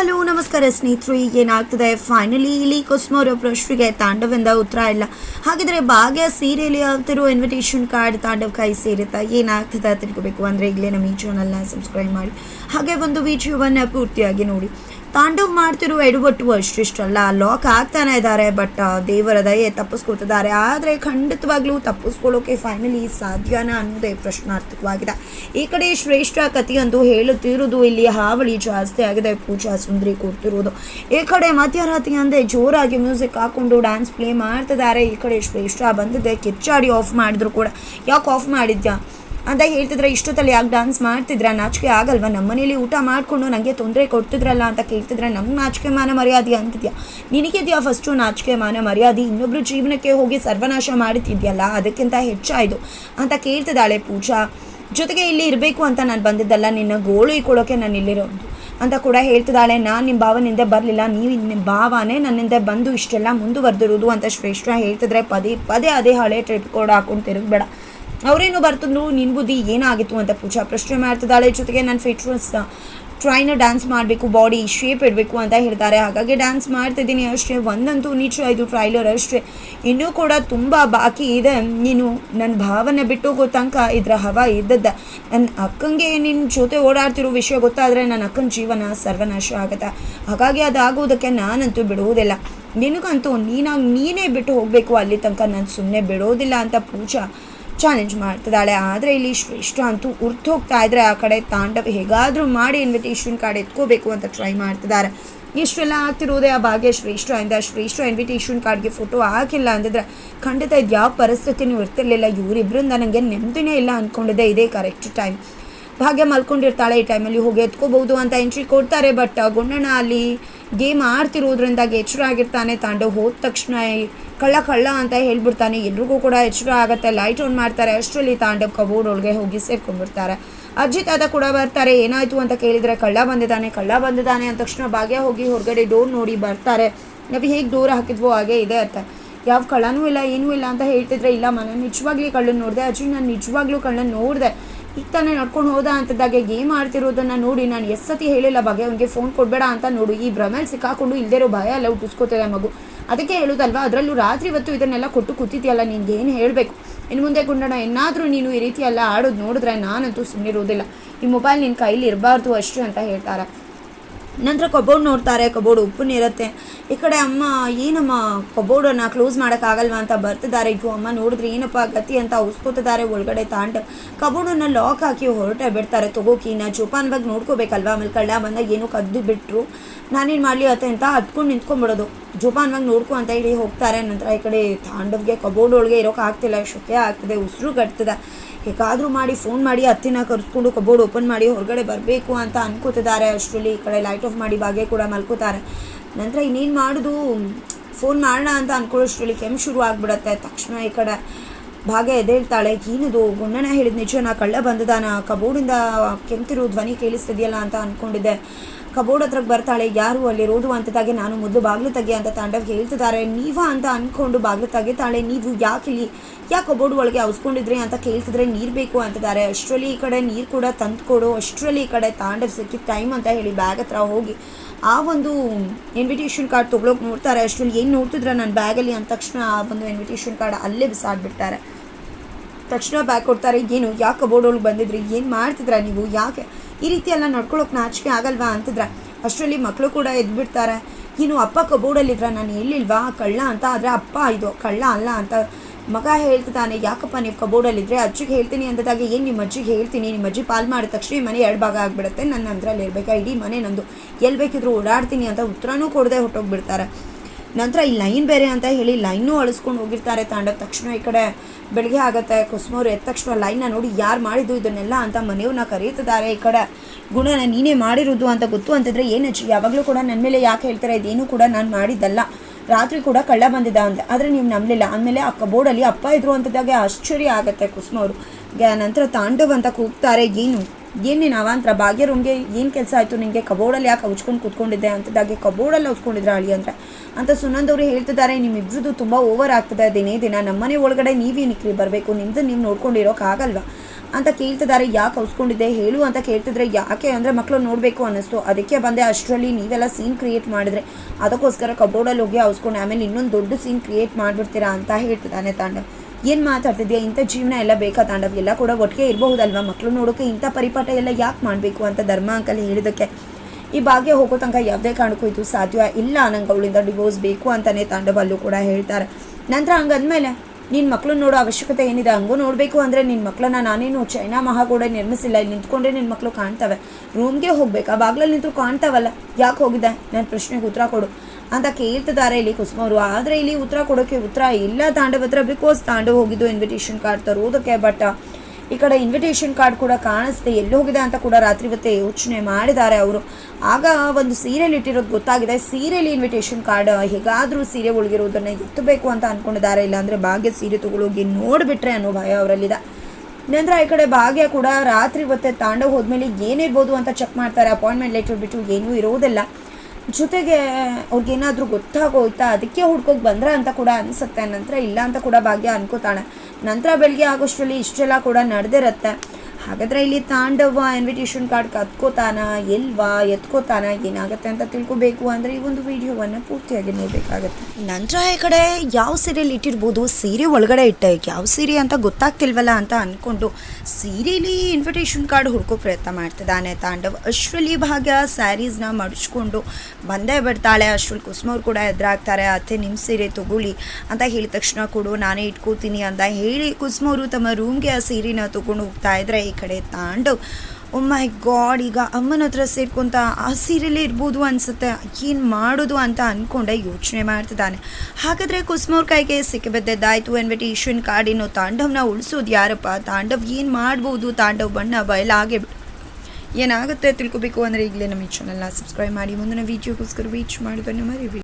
Hello, ನಮಸ್ಕಾರ ಸ್ನೇಹಿತರು ಈಗೇನಾಗ್ತದೆ finally ಇಲ್ಲಿ ಕುಸುಮವ್ರ ಪ್ರಶ್ನೆಗೆ ತಾಂಡವಿಂದ ಉತ್ತರ ಇಲ್ಲ. ಹಾಗಿದ್ರೆ ಭಾಗ್ಯ ಸೀರಿಯಲ್ ಆಗ್ತಿರೋ ಇನ್ವಿಟೇಷನ್ ಕಾರ್ಡ್ ತಾಂಡವ್ ಕೈ ಸೇರುತ್ತಾ? ಏನಾಗ್ತದೆ ತಿಳ್ಕೊಬೇಕು. ಅಂದರೆ ಈಗಲೇ ನಮ್ಮ ಈ ಚಾನಲ್ನ ಸಬ್ಸ್ಕ್ರೈಬ್ ಮಾಡಿ. ಹಾಗೆ ಒಂದು ವಿಡಿಯೋವನ್ನು ಪೂರ್ತಿಯಾಗಿ ನೋಡಿ. ತಾಂಡವ್ ಮಾಡ್ತಿರುವ ಎಡವಟ್ಟು ಅಷ್ಟಿಷ್ಟಲ್ಲ. ಲಾಕ್ ಆಗ್ತಾನೆ ಇದ್ದಾರೆ ಬಟ್ ದೇವರ ದಯೆ ತಪ್ಪಿಸ್ಕೊಳ್ತಿದ್ದಾರೆ ಆದರೆ ಖಂಡಿತವಾಗ್ಲೂ ತಪ್ಪಿಸ್ಕೊಳ್ಳೋಕೆ ಫೈನಲಿ ಸಾಧ್ಯನಾ ಅನ್ನೋದೇ ಪ್ರಶ್ನಾರ್ಥಕವಾಗಿದೆ. ಈ ಕಡೆ ಶ್ರೇಷ್ಠ ಕಥೆಯಂತೂ ಹೇಳುತ್ತಿರುವುದು ಇಲ್ಲಿ ಹಾವಳಿ ಜಾಸ್ತಿ ಆಗಿದೆ. ಪೂಜಾ ಸುಂದರಿ ಕೂರ್ತಿರುವುದು ಈ ಕಡೆ ಮಧ್ಯರಾತ್ರಿ ಅಂದೆ ಜೋರಾಗಿ ಮ್ಯೂಸಿಕ್ ಹಾಕೊಂಡು ಡ್ಯಾನ್ಸ್ ಪ್ಲೇ ಮಾಡ್ತಿದ್ದಾರೆ. ಈ ಕಡೆ ಶ್ರೇಷ್ಠ ಬಂದಿದೆ. ಕಿಚ್ಚಾಡಿ ಆಫ್ ಮಾಡಿದ್ರು ಕೂಡ. ಯಾಕೆ ಆಫ್ ಮಾಡಿದ್ಯಾ? ಅಂತ ಹೇಳ್ತಿದ್ರೆ, ಇಷ್ಟೊತ್ತಲ್ಲಿ ಯಾಕೆ ಡಾನ್ಸ್ ಮಾಡ್ತಿದ್ರ? ನಾಚಿಕೆ ಆಗಲ್ವಾ? ನಮ್ಮನೇಲಿ ಊಟ ಮಾಡಿಕೊಂಡು ನನಗೆ ತೊಂದರೆ ಕೊಡ್ತಿದ್ರಲ್ಲ ಅಂತ ಕೇಳ್ತಿದ್ರೆ ನಮ್ಮ ನಾಚಿಕೆ ಮಾನ ಮರ್ಯಾದೆ ಅಂತಿದ್ಯಾ? ನಿನಗಿದೆಯಾ ಫಸ್ಟು ನಾಚಿಕೆ ಮಾನ ಮರ್ಯಾದೆ? ಇನ್ನೊಬ್ಬರ ಜೀವನಕ್ಕೆ ಹೋಗಿ ಸರ್ವನಾಶ ಮಾಡುತ್ತಿದ್ಯಲ್ಲ ಅದಕ್ಕಿಂತ ಹೆಚ್ಚಾಯಿತು ಅಂತ ಕೇಳ್ತಿದ್ದಾಳೆ ಪೂಜಾ. ಜೊತೆಗೆ ಇಲ್ಲಿ ಇರಬೇಕು ಅಂತ ನಾನು ಬಂದಿದ್ದಲ್ಲ, ನಿನ್ನ ಗೋಳು ಇಕ್ಕೊಳ್ಳೋಕೆ ನಾನು ಇಲ್ಲಿರೋದು ಅಂತ ಕೂಡ ಹೇಳ್ತಿದ್ದಾಳೆ. ನಾನು ನಿಮ್ಮ ಭಾವನಿಂದ ಬರಲಿಲ್ಲ, ನೀವು ನಿಮ್ಮ ಭಾವನೇ ನನ್ನಿಂದ ಬಂದು ಇಷ್ಟೆಲ್ಲ ಮುಂದುವರೆದಿರೋದು ಅಂತ ಶ್ರೇಷ್ಠ ಹೇಳ್ತಿದ್ರೆ, ಪದೇ ಪದೇ ಅದೇ ಹಳೆ ಟ್ರಿಪ್ ಕೋಡ್ ಹಾಕೊಂಡು ತಿರುಗಬೇಡ. ಅವರೇನು ಬರ್ತಿದ್ರು ನಿನ್ನ ಬುದ್ಧಿ ಏನಾಗಿತ್ತು ಅಂತ ಪೂಜಾ. ಪ್ರಶ್ನೆ ಮಾಡ್ತಿದ್ದಾಳೆ ಜೊತೆಗೆ ನಾನು ಫಿಟ್ನೆಸ್ ಟ್ರೈನ ಡ್ಯಾನ್ಸ್ ಮಾಡಬೇಕು ಬಾಡಿ ಶೇಪ್ ಇಡಬೇಕು ಅಂತ ಹೇಳ್ತಾರೆ. ಹಾಗಾಗಿ ಡ್ಯಾನ್ಸ್ ಮಾಡ್ತಿದ್ದೀನಿ ಅಷ್ಟೇ. ಒಂದಂತೂ ನಿಜ ಇದು ಟ್ರೈಲರ್ ಅಷ್ಟೇ. ಇನ್ನೂ ಕೂಡ ತುಂಬ ಬಾಕಿ ಇದೆ. ನೀನು ನನ್ನ ಭಾವನೆ ಬಿಟ್ಟು ತನಕ ಇದರ ಹವ ಇದ್ದದ್ದ. ನನ್ನ ಅಕ್ಕಂಗೆ ನಿನ್ನ ಜೊತೆ ಓಡಾಡ್ತಿರೋ ವಿಷಯ ಗೊತ್ತಾದರೆ ನನ್ನ ಅಕ್ಕನ ಜೀವನ ಸರ್ವನಾಶ ಆಗುತ್ತೆ. ಹಾಗಾಗಿ ಅದಾಗುವುದಕ್ಕೆ ನಾನಂತೂ ಬಿಡುವುದಿಲ್ಲ. ನಿನಗಂತೂ ನೀನಾಗಿ ನೀನೇ ಬಿಟ್ಟು ಹೋಗಬೇಕು ಅಲ್ಲಿ ತನಕ. ನಾನು ಸುಮ್ಮನೆ ಬಿಡೋದಿಲ್ಲ ಅಂತ ಪೂಜಾ. ಚಾಲೆಂಜ್ ಮಾಡ್ತಿದ್ದಾಳೆ. ಆದರೆ ಇಲ್ಲಿ ಶ್ರೇಷ್ಠ ಅಂತೂ ಹೋಗ್ತಾ ಇದ್ರೆ ಆ ಕಡೆ ತಾಂಡವ ಹೇಗಾದರೂ ಮಾಡಿ ಇನ್ವಿಟೇಷನ್ ಕಾರ್ಡ್ ಎತ್ಕೋಬೇಕು ಅಂತ ಟ್ರೈ ಮಾಡ್ತಿದ್ದಾರೆ. ಇಷ್ಟೆಲ್ಲ ಆಗ್ತಿರೋದೇ ಆ ಭಾಗ್ಯ ಶ್ರೇಷ್ಠ ಇಂದ. ಶ್ರೇಷ್ಠ ಇನ್ವಿಟೇಷನ್ ಕಾರ್ಡ್ಗೆ ಫೋಟೋ ಹಾಕಿಲ್ಲ ಅಂದಿದ್ರೆ ಖಂಡಿತ ಇದು ಯಾವ ಪರಿಸ್ಥಿತಿನೂ ಇರ್ತಿರ್ಲಿಲ್ಲ. ಇವರಿಬ್ಬರಿಂದ ನನಗೆ ನೆಮ್ಮದಿನೇ ಇಲ್ಲ ಅಂದ್ಕೊಂಡಿದ್ದೆ ಇದೇ ಕರೆಕ್ಟ್ ಟೈಮ್ ಭಾಗ್ಯ ಮಲ್ಕೊಂಡಿರ್ತಾಳೆ ಈ ಟೈಮಲ್ಲಿ ಹೋಗಿ ಎತ್ಕೋಬಹುದು ಅಂತ ಎಂಟ್ರಿ ಕೊಡ್ತಾರೆ ಬಟ್ ಗುಂಡಣ್ಣ ಅಲ್ಲಿ ಗೇಮ್ ಆಡ್ತಿರೋದ್ರಿಂದಾಗಿ ಎಚ್ಚರ ಆಗಿರ್ತಾನೆ ತಾಂಡವ್ ಹೋದ ತಕ್ಷಣ ಕಳ್ಳ ಕಳ್ಳ ಅಂತ ಹೇಳ್ಬಿಡ್ತಾನೆ. ಎಲ್ರಿಗೂ ಕೂಡ ಎಚ್ಚರ ಆಗುತ್ತೆ ಲೈಟ್ ಆನ್ ಮಾಡ್ತಾರೆ. ಅಷ್ಟರಲ್ಲಿ ತಾಂಡವ್ ಕಬೋರ್ಡ್ ಒಳಗೆ ಹೋಗಿ ಸೇರ್ಕೊಂಡ್ಬಿಡ್ತಾರೆ. ಅಜ್ಜಿ ತಾತ ಕೂಡ ಬರ್ತಾರೆ, ಏನಾಯಿತು ಅಂತ ಕೇಳಿದರೆ ಕಳ್ಳ ಬಂದಿದ್ದಾನೆ ಕಳ್ಳ ಬಂದಿದ್ದಾನೆ ಅಂದ ತಕ್ಷಣ ಭಾಗ್ಯ ಹೋಗಿ ಹೊರಗಡೆ ಡೋರ್ ನೋಡಿ ಬರ್ತಾರೆ. ನಾವು ಹೇಗೆ ಡೋರ್ ಹಾಕಿದ್ವೋ ಹಾಗೆ ಇದೆ ಅಂತ ಯಾವ ಕಳ್ಳನೂ ಇಲ್ಲ, ಏನೂ ಇಲ್ಲ ಅಂತ ಹೇಳ್ತಿದ್ರೆ, ಇಲ್ಲ ಮನೆ ನಿಜವಾಗ್ಲೂ ಕಳ್ಳನ್ನು ನೋಡಿದೆ, ಅಜ್ಜಿ, ನಾನು ನಿಜವಾಗ್ಲೂ ಕಳ್ಳನ್ನು ನೋಡಿದೆ. ಈಗ ತಾನೇ ನಡ್ಕೊಂಡು ಹೋದ ಅಂತದಾಗೆ ಗೇಮ್ ಆಡ್ತಿರೋದನ್ನ ನೋಡಿ ನಾನು ಎಸ್ಸತಿ ಹೇಳಿಲ್ಲ ಬಗ್ಗೆ ಅವನಿಗೆ ಫೋನ್ ಕೊಡಬೇಡ ಅಂತ ನೋಡು. ಈ ಭ್ರಮೇಲಿ ಸಿಕ್ಕಾಕೊಂಡು ಇಲ್ದೇರೋ ಭಯ ಎಲ್ಲ ಹುಟ್ಟಿಸ್ಕೋತಿದೆ ಮಗು. ಅದಕ್ಕೆ ಹೇಳೋದಲ್ವಾ, ಅದರಲ್ಲೂ ರಾತ್ರಿ ಹೊತ್ತು ಇದನ್ನೆಲ್ಲ ಕೊಟ್ಟು ಕೂತಿದ್ಯಲ್ಲ, ನಿನ್ಗೆ ಏನು ಹೇಳಬೇಕು? ಇನ್ನು ಮುಂದೆ ಗುಂಡಣ ಏನಾದರೂ ನೀನು ಈ ರೀತಿ ಎಲ್ಲ ಆಡೋದು ನೋಡಿದ್ರೆ ನಾನಂತೂ ಸುಮ್ಮನಿರೋದಿಲ್ಲ ಈ ಮೊಬೈಲ್ ನಿನ್ನ ಕೈಲಿ ಇರಬಾರ್ದು ಅಷ್ಟು ಅಂತ ಹೇಳ್ತಾರೆ. ನಂತರ ಕಬೋರ್ಡ್ ನೋಡ್ತಾರೆ, ಕಬೋರ್ಡ್ ಓಪನ್ ಇರುತ್ತೆ. ಈ ಕಡೆ ಅಮ್ಮ, ಏನಮ್ಮ ಕಬೋರ್ಡನ್ನು ಕ್ಲೋಸ್ ಮಾಡೋಕ್ಕಾಗಲ್ವಾ ಅಂತ ಬರ್ತಿದ್ದಾರೆ. ಇದು ಅಮ್ಮ ನೋಡಿದ್ರೆ ಏನಪ್ಪ ಗತಿ ಅಂತ ಉಸ್ಕೋತಿದ್ದಾರೆ ಒಳಗಡೆ ತಾಂಡ. ಕಬೋರ್ಡನ್ನು ಲಾಕ್ ಹಾಕಿ ಹೊರಟೆ ಬಿಡ್ತಾರೆ. ತಗೋಕಿನ ಜೋಪಾನ್ ಬಗ್ಗೆ ನೋಡ್ಕೋಬೇಕಲ್ವಾ? ಆಮೇಲೆ ಕಳ್ಳ ಬಂದಾಗ ಏನೋ ಕದ್ದು ಬಿಟ್ಟರು ನಾನೇನು ಮಾಡಲಿ ಅತ್ತೆ ಅಂತ ಹತ್ಕೊಂಡು ನಿಂತ್ಕೊಂಡ್ಬಿಡೋದು. ಜೋಪಾನ್ವಾಗಿ ನೋಡ್ಕೊ ಅಂತ ಹೇಳಿ ಹೋಗ್ತಾರೆ. ನಂತರ ಈ ಕಡೆ ತಾಂಡವ್ಗೆ ಕಬೋರ್ಡ್ ಒಳಗೆ ಇರೋಕೆ ಆಗ್ತಿಲ್ಲ. ಶುಕೆ ಆಗ್ತದೆ, ಉಸಿರು ಕಟ್ತಿದೆ. ಹೇಗಾದರೂ ಮಾಡಿ ಫೋನ್ ಮಾಡಿ, ಹತ್ತಿನ ಕರೆಸ್ಕೊಂಡು ಕಬೋರ್ಡ್ ಓಪನ್ ಮಾಡಿ, ಹೊರಗಡೆ ಬರಬೇಕು ಅಂತ ಅನ್ಕೋತಿದ್ದಾರೆ. ಅಷ್ಟರಲ್ಲಿ ಈ ಕಡೆ ಲೈಟ್ ಆಫ್ ಮಾಡಿ ಬಾಗೆ ಕೂಡ ಮಲ್ಕೋತಾರೆ. ನಂತರ ಇನ್ನೇನು ಮಾಡೋದು? ಫೋನ್ ಮಾಡೋಣ ಅಂತ ಅನ್ಕೊಳ್ಳೋಷ್ಟರಲ್ಲಿ ಕೆಮ್ಮು ಶುರು ಆಗಿಬಿಡತ್ತೆ. ತಕ್ಷಣ ಈ ಕಡೆ ಭಾಗ್ಯ ಎದ್ದೇಳ್ತಾಳೆ. ಏನದು ಗುಂಡನ ಹೇಳಿದ ನಿಜನ, ಕಳ್ಳ ಬಂದದಾನ ಕಬೋರ್ಡಿಂದ ಕೆಮ್ತಿರೋ ಧ್ವನಿ ಕೇಳಿಸ್ತಿದೆಯಲ್ಲ ಅಂತ ಅಂದ್ಕೊಂಡಿದ್ದೆ ಕಬೋರ್ಡ್ ಹತ್ರಕ್ಕೆ ಬರ್ತಾಳೆ. ಯಾರು ಅಲ್ಲಿರೋದು ಅಂತದಾಗೆ ನಾನು ಮೊದಲು ಬಾಗಿಲು ತೆಗೆ ಅಂತ ತಾಂಡವ್ ಹೇಳ್ತಿದ್ದಾರೆ ನೀವಾ ಅಂತ ಅಂದ್ಕೊಂಡು ಬಾಗಿಲು ತೆಗಿತಾಳೆ ನೀವು ಯಾಕೆ ಇಲ್ಲಿ, ಯಾಕೆ ಕಬೋರ್ಡ್ ಒಳಗೆ ಅವಸ್ಕೊಂಡಿದ್ರಿ ಅಂತ ಕೇಳ್ತಿದ್ರೆ ನೀರು ಬೇಕು ಅಂತಿದ್ದಾರೆ. ಅಷ್ಟರಲ್ಲಿ ಈ ಕಡೆ ನೀರು ಕೂಡ ತಂದು ಕೊಡು. ಅಷ್ಟರಲ್ಲಿ ಈ ಕಡೆ ತಾಂಡವ್ ಸಿಕ್ಕಿದ ಟೈಮ್ ಅಂತ ಹೇಳಿ ಬ್ಯಾಗ್ ಹತ್ರ ಹೋಗಿ ಆ ಒಂದು ಇನ್ವಿಟೇಷನ್ ಕಾರ್ಡ್ ತೊಗೊಳೋಕೆ ನೋಡ್ತಾರೆ. ಅಷ್ಟರಲ್ಲಿ ಏನು ನೋಡ್ತಿದ್ರೆ? ನನ್ನ ಬ್ಯಾಗಲ್ಲಿ ಅಂದ ತಕ್ಷಣ ಆ ಒಂದು ಇನ್ವಿಟೇಷನ್ ಕಾರ್ಡ್ ಅಲ್ಲೇ ಬಿಸಾಡ್ಬಿಡ್ತಾರೆ ತಕ್ಷಣ ಬ್ಯಾಗ್ ಕೊಡ್ತಾರೆ, ಏನು, ಯಾಕೆ ಕಬೋರ್ಡ್ ಒಳಗೆ ಬಂದಿದ್ರಿ? ಏನು ಮಾಡ್ತಿದ್ರ ನೀವು? ಯಾಕೆ? ಈ ರೀತಿ ಎಲ್ಲ ನಡ್ಕೊಳ್ಳೋಕೆ ನಾಚಿಕೆ ಆಗಲ್ವಾ? ಅಂತಿದ್ರ. ಅಷ್ಟರಲ್ಲಿ ಮಕ್ಕಳು ಕೂಡ ಎದ್ಬಿಡ್ತಾರೆ. ಏನು ಅಪ್ಪ ಕಬೋರ್ಡಲ್ಲಿದ್ರ ನಾನು ಎಲ್ಲಿಲ್ವಾ? ಕಳ್ಳ ಅಂತ ಆದರೆ, ಅಪ್ಪ, ಇದು ಕಳ್ಳ ಅಲ್ಲ ಅಂತ ಮಗ ಹೇಳ್ತಿದ್ದಾನೆ. ಯಾಕಪ್ಪ ನೀವು ಕಬೋರ್ಡಲ್ಲಿದ್ದರೆ ಅಜ್ಜಿಗೆ ಹೇಳ್ತೀನಿ ಅಂದದಾಗ ಏನು ನಿಮ್ಮ ಅಜ್ಜಿಗೆ ಹೇಳ್ತೀನಿ? ನಿಮ್ಮ ಅಜ್ಜಿ ಪಾಲ್ ಮಾಡಿದ ತಕ್ಷಣ ಮನೆ ಎರಡು ಭಾಗ ಆಗಿಬಿಡುತ್ತೆ. ನನ್ನ ಅಂದ್ರಲ್ಲಿ ಇರಬೇಕಾ ಇಡೀ ಮನೆ ನಂದು. ಎಲ್ಲಿ ಬೇಕಿದ್ರು ಓಡಾಡ್ತೀನಿ ಅಂತ ಉತ್ತರನೂ ಕೊಡದೆ ಹೊಟ್ಟೋಗ್ಬಿಡ್ತಾರೆ ನಂತರ ಈ ಲೈನ್ ಬೇರೆ ಅಂತ ಹೇಳಿ ಲೈನು ಅಳಿಸ್ಕೊಂಡು ಹೋಗಿರ್ತಾರೆ ತಾಂಡವ್. ತಕ್ಷಣ ಈ ಕಡೆ ಬೆಳಗ್ಗೆ ಆಗುತ್ತೆ ಕುಸುಮವ್ರು ಎದ್ದ ತಕ್ಷಣ ಲೈನ್ನ ನೋಡಿ ಯಾರು ಮಾಡಿದ್ದು ಇದನ್ನೆಲ್ಲ ಅಂತ ಮನೆಯವ್ರನ್ನ ಕರೀತಿದ್ದಾರೆ ಈ ಕಡೆ. ಗುಣನ ನೀನೇ ಮಾಡಿರೋದು ಅಂತ ಗೊತ್ತು ಅಂತಿದ್ರೆ ಏನು ಯಾವಾಗಲೂ ಕೂಡ ನನ್ನ ಮೇಲೆ ಯಾಕೆ ಹೇಳ್ತಾರೆ, ಇದೇನು ಕೂಡ ನಾನು ಮಾಡಿದ್ದಲ್ಲ. ರಾತ್ರಿ ಕೂಡ ಕಳ್ಳ ಬಂದಿದ್ದ ಅಂತ ಆದರೆ ನೀವು ನಂಬಲಿಲ್ಲ. ಆಮೇಲೆ ಆ ಕಬೋರ್ಡಲ್ಲಿ ಅಪ್ಪ ಇದ್ರು ಅಂತದಾಗೆ ಆಶ್ಚರ್ಯ ಆಗುತ್ತೆ ಕುಸುಮವ್ರು ಅವರು. ನಂತರ ತಾಂಡವ್ ಅಂತ ಕೂಗ್ತಾರೆ, ಏನು? ಏನು ನೀನು ಅವಾಂತರ? ಭಾಗ್ಯ ರೂಮ್ಗೆ ಏನು ಕೆಲಸ ಆಯಿತು ನಿನಗೆ ಕಬೋರ್ಡಲ್ಲಿ ಯಾಕೆ ಹಚ್ಕೊಂಡು ಕೂತ್ಕೊಂಡಿದ್ದೆ ಅಂತದಾಗೆ ಕಬೋರ್ಡಲ್ಲಿ ಹಚ್ಕೊಂಡಿದ್ರೆ ಅಳಿ ಅಂದರೆ? ಅಂತ ಸುನಂದವರು ಹೇಳ್ತಿದ್ದಾರೆ ನಿಮ್ಮಿಬ್ರದ್ದು ತುಂಬ ಓವರ್ ಆಗ್ತದೆ ದಿನೇ ದಿನ. ನಮ್ಮನೆ ಒಳಗಡೆ ನೀವೇನಕ್ರಿ? ಬರಬೇಕು, ನಿಮ್ದು ನೀವು ನೋಡ್ಕೊಂಡಿರೋಕ್ಕಾಗಲ್ವಾ ಅಂತ ಕೇಳ್ತಿದ್ದಾರೆ, ಯಾಕೆ ಹೌಸ್ಕೊಂಡಿದ್ದೆ ಹೇಳು ಅಂತ ಕೇಳ್ತಿದ್ರೆ, ಯಾಕೆ ಅಂದರೆ ಮಕ್ಕಳು ನೋಡಬೇಕು ಅನ್ನಿಸ್ತು. ಅದಕ್ಕೆ ಬಂದೆ, ಅಷ್ಟರಲ್ಲಿ ನೀವೆಲ್ಲ ಸೀನ್ ಕ್ರಿಯೇಟ್ ಮಾಡಿದ್ರೆ. ಅದಕ್ಕೋಸ್ಕರ ಕಬೋರ್ಡಲ್ಲಿ ಹೋಗಿ ಹೌಸ್ಕೊಂಡು ಆಮೇಲೆ ಇನ್ನೊಂದು ದೊಡ್ಡ ಸೀನ್ ಕ್ರಿಯೇಟ್ ಮಾಡಿಬಿಡ್ತೀರಾ ಅಂತ ಹೇಳ್ತಿದ್ದಾನೆ ತಾಂಡವ್. ಏನು ಮಾತಾಡ್ತಿದ್ಯಾ? ಇಂಥ ಜೀವನ ಎಲ್ಲ ಬೇಕಾ ತಾಂಡವ್? ಎಲ್ಲ ಕೂಡ ಒಟ್ಟಿಗೆ ಇರಬಹುದಲ್ವಾ ಮಕ್ಕಳು ನೋಡೋಕೆ? ಇಂಥ ಪರಿಪಾಠ ಎಲ್ಲ ಯಾಕೆ ಮಾಡಬೇಕು ಅಂತ ಧರ್ಮ ಅಂಕಲ್ ಹೇಳಿದಕ್ಕೆ ಈ ಭಾಗ್ಯ ಹೋಗೋ ತನಕ ಯಾವುದೇ ಕಾರಣಕ್ಕೂ ಇದು ಸಾಧ್ಯ ಇಲ್ಲ. ನಂಗೆ ಅವಳಿಂದ ಡಿವೋರ್ಸ್ ಬೇಕು ಅಂತಲೇ ತಾಂಡವ ಅಲ್ಲೂ ಕೂಡ ಹೇಳ್ತಾರೆ. ನಂತರ ಹಂಗಂದ್ಮೇಲೆ ನಿನ್ನ ಮಕ್ಕಳು ನೋಡೋ ಅವಶ್ಯಕತೆ ಏನಿದೆ? ಹಂಗೂ ನೋಡಬೇಕು ಅಂದರೆ ನಿನ್ನ ಮಕ್ಕಳನ್ನ ನಾನೇನು ಚೈನಾ ಮಹಾಗೂಡ ನಿರ್ಮಿಸಿಲ್ಲ. ಇಲ್ಲಿ ನಿಂತ್ಕೊಂಡ್ರೆ ನಿನ್ನ ಮಕ್ಕಳು ಕಾಣ್ತವೆ. ರೂಮ್ಗೆ ಆ ಬಾಗ್ಲಲ್ಲಿ ನಿಂತು ಕಾಣ್ತಾವಲ್ಲ? ಯಾಕೆ ಹೋಗಿದೆ ನನ್ನ ಪ್ರಶ್ನೆಗೆ ಉತ್ತರ ಕೊಡು. ಅಂತ ಕೇಳ್ತಿದ್ದಾರೆ ಇಲ್ಲಿ ಕುಸುಮವರು ಆದರೆ ಇಲ್ಲಿ ಉತ್ತರ ಕೊಡೋಕ್ಕೆ ಉತ್ತರ ಇಲ್ಲ ತಾಂಡವ ಹತ್ರ ಬಿಕಾಸ್ ತಾಂಡವ್ ಹೋಗಿದ್ದು ಇನ್ವಿಟೇಷನ್ ಕಾರ್ಡ್ ತರೋದಕ್ಕೆ ಬಟ್ ಈ ಕಡೆ ಇನ್ವಿಟೇಷನ್ ಕಾರ್ಡ್ ಕೂಡ ಕಾಣಿಸ್ತೇ ಎಲ್ಲಿ ಹೋಗಿದೆ ಅಂತ ಕೂಡ ರಾತ್ರಿ ಹೊತ್ತೇ ಯೋಚನೆ ಮಾಡಿದ್ದಾರೆ ಅವರು. ಆಗ ಒಂದು ಸೀರೆಯಲ್ಲಿ ಇಟ್ಟಿರೋದು ಗೊತ್ತಾಗಿದೆ. ಸೀರೆಯಲ್ಲಿ ಇನ್ವಿಟೇಷನ್ ಕಾರ್ಡ್ ಹೇಗಾದರೂ ಸೀರೆ ಒಳಗಿರೋದನ್ನು ಎತ್ತಬೇಕು ಅಂತ ಅಂದ್ಕೊಂಡಿದ್ದಾರೆ ಇಲ್ಲಾಂದರೆ ಭಾಗ್ಯ ಸೀರೆ ತಗೊಳ್ಳೋಗಿ ನೋಡಿಬಿಟ್ರೆ ಅನ್ನೋ ಭಯ ಅವರಲ್ಲಿದೆ. ನಂತರ ಈ ಕಡೆ ಭಾಗ್ಯ ಕೂಡ ರಾತ್ರಿ ಹೊತ್ತೆ ತಾಂಡವ್ ಹೋದ್ಮೇಲೆ ಏನಿರ್ಬೋದು ಅಂತ ಚೆಕ್ ಮಾಡ್ತಾರೆ. ಅಪಾಯಿಂಟ್ಮೆಂಟ್ ಲೆಟರ್ ಬಿಟ್ಟು ಏನೂ ಇರೋದಿಲ್ಲ. ಜೊತೆಗೆ ಅವ್ರಿಗೇನಾದರೂ ಗೊತ್ತಾಗೋಯ್ತಾ ಅದಕ್ಕೆ ಹುಡ್ಕೋಗಿ ಬಂದ್ರ ಅಂತ ಕೂಡ ಅನಿಸುತ್ತೆ. ನಂತರ ಇಲ್ಲ ಅಂತ ಕೂಡ ಭಾಗ್ಯ ಅನ್ಕೋತಾಳೆ. ನಂತರ ಬೆಳಗ್ಗೆ ಆಗೋಷ್ಟರಲ್ಲಿ ಇಷ್ಟೆಲ್ಲ ಕೂಡ ನಡೆದಿರುತ್ತೆ. ಹಾಗಾದರೆ ಇಲ್ಲಿ ತಾಂಡವ ಇನ್ವಿಟೇಷನ್ ಕಾರ್ಡ್ ಕತ್ಕೋತಾನ, ಎಲ್ವಾ, ಎತ್ಕೋತಾನ, ಏನಾಗುತ್ತೆ ಅಂತ ತಿಳ್ಕೊಬೇಕು ಅಂದರೆ ಈ ಒಂದು ವಿಡಿಯೋವನ್ನು ಪೂರ್ತಿಯಾಗಿ ನೋಡಬೇಕಾಗತ್ತೆ. ನಂತರ ಈ ಕಡೆ ಯಾವ ಸೀರೆಯಲ್ಲಿ ಇಟ್ಟಿರ್ಬೋದು, ಸೀರೆ ಒಳಗಡೆ ಇಟ್ಟ ಯಾವ ಸೀರೆ ಅಂತ ಗೊತ್ತಾಗ್ತಿಲ್ವಲ್ಲ ಅಂತ ಅಂದ್ಕೊಂಡು ಸೀರೆಯಲ್ಲಿ ಇನ್ವಿಟೇಷನ್ ಕಾರ್ಡ್ ಹುಡ್ಕೋ ಪ್ರಯತ್ನ ಮಾಡ್ತಿದ್ದಾನೆ ತಾಂಡವ. ಅಶ್ವಲಿ ಭಾಗ್ಯ ಸ್ಯಾರೀಸ್ನ ಮಡಚ್ಕೊಂಡು ಬಂದೇ ಬರ್ತಾಳೆ. ಅಶ್ವಲ್ ಕುಸುಮವ್ರು ಕೂಡ ಎದುರಾಗ್ತಾರೆ, ಅತ್ತೆ ನಿಮ್ಮ ಸೀರೆ ತಗೊಳ್ಳಿ ಅಂತ ಹೇಳಿದ ತಕ್ಷಣ ಕೊಡು, ನಾನೇ ಇಟ್ಕೋತೀನಿ ಅಂತ ಹೇಳಿ ಕುಸುಮವರು ತಮ್ಮ ರೂಮ್ಗೆ ಆ ಸೀರೆನ ತೊಗೊಂಡು ಹೋಗ್ತಾ ಇದ್ರೆ ಕಡೆ ತಾಂಡವ್ ಮೈ ಗಾಡ್, ಈಗ ಅಮ್ಮನ ಹತ್ರ ಸೇರ್ಕೊಂತ ಆ ಸೀರೆಯಲ್ಲೇ ಇರ್ಬೋದು ಅನ್ಸುತ್ತೆ. ಏನು ಮಾಡೋದು ಅಂತ ಅಂದ್ಕೊಂಡೆ ಯೋಚನೆ ಮಾಡ್ತಿದ್ದಾನೆ. ಹಾಗಾದರೆ ಕುಸ್ಮೋರ್ ಕೈಗೆ ಅನ್ಬಿಟ್ಟು ಈಶ್ವಿನ್ ಕಾಡಿನ ತಾಂಡವ್ನ ಉಳಿಸೋದು ಯಾರಪ್ಪ? ತಾಂಡವ್ ಏನು ಮಾಡ್ಬೋದು? ತಾಂಡವ್ ಬಣ್ಣ ಬಯಲಾಗೆ ಏನಾಗುತ್ತೆ ತಿಳ್ಕೊಬೇಕು ಅಂದರೆ ಈಗಲೇ ನಮ್ಮ ಈ ಚಾನಲ್ನ ಸಬ್ಸ್ಕ್ರೈಬ್ ಮಾಡಿ. ಮುಂದಿನ ವೀಡಿಯೋಗೋಸ್ಕರ ವೀಚ್ ಮಾಡೋದನ್ನು ಮರಿಬೇಡಿ.